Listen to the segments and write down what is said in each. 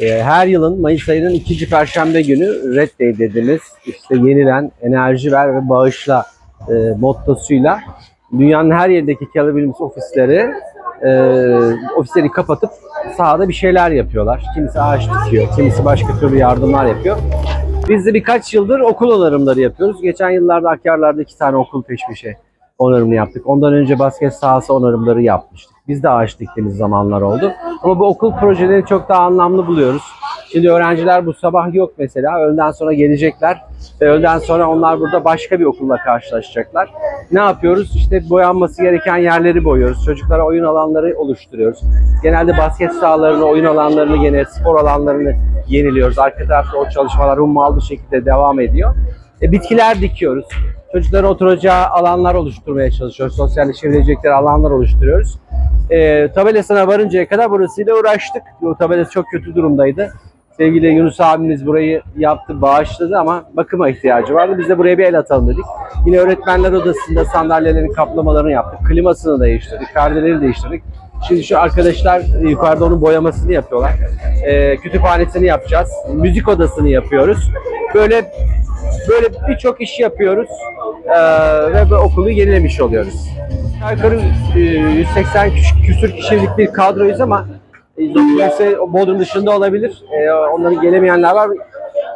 Ee, her yılın Mayıs ayının ikinci perşembe günü Red Day dediğimiz işte yenilen enerji ver ve bağışla e, mottosuyla dünyanın her yerindeki Williams ofisleri e, ofisleri kapatıp sahada bir şeyler yapıyorlar. Kimisi ağaç dikiyor, kimisi başka türlü yardımlar yapıyor. Biz de birkaç yıldır okul onarımları yapıyoruz. Geçen yıllarda Akyarlar'da iki tane okul peş peşe onarımını yaptık. Ondan önce basket sahası onarımları yapmıştık. Biz de ağaç diktiğimiz zamanlar oldu. Ama bu okul projelerini çok daha anlamlı buluyoruz. Şimdi öğrenciler bu sabah yok mesela. Öğleden sonra gelecekler. Ve öğleden sonra onlar burada başka bir okulla karşılaşacaklar. Ne yapıyoruz? İşte boyanması gereken yerleri boyuyoruz. Çocuklara oyun alanları oluşturuyoruz. Genelde basket sahalarını, oyun alanlarını, gene spor alanlarını yeniliyoruz. Arka tarafta o çalışmalar hummalı şekilde devam ediyor. E, bitkiler dikiyoruz. Çocukların oturacağı alanlar oluşturmaya çalışıyoruz. Sosyalleşebilecekleri alanlar oluşturuyoruz. E, tabelasına varıncaya kadar burasıyla uğraştık. O tabelası çok kötü durumdaydı. Sevgili Yunus abimiz burayı yaptı, bağışladı ama bakıma ihtiyacı vardı. Biz de buraya bir el atalım dedik. Yine öğretmenler odasında sandalyelerin kaplamalarını yaptık. Klimasını değiştirdik, perdeleri değiştirdik. Şimdi şu arkadaşlar yukarıda onun boyamasını yapıyorlar. E, kütüphanesini yapacağız. Müzik odasını yapıyoruz. Böyle böyle birçok iş yapıyoruz e, ve okulu yenilemiş oluyoruz. Yukarı e, 180 küs- küsür kişilik bir kadroyuz ama kimse Bodrum dışında olabilir. E, onların gelemeyenler var.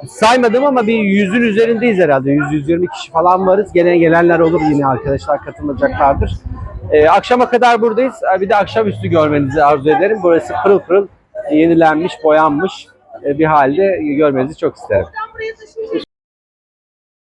Saymadım ama bir yüzün üzerindeyiz herhalde. 100-120 kişi falan varız. Gene gelenler olur yine arkadaşlar katılacaklardır. E, akşama kadar buradayız. Bir de akşamüstü görmenizi arzu ederim. Burası pırıl pırıl yenilenmiş, boyanmış bir halde görmenizi çok isterim.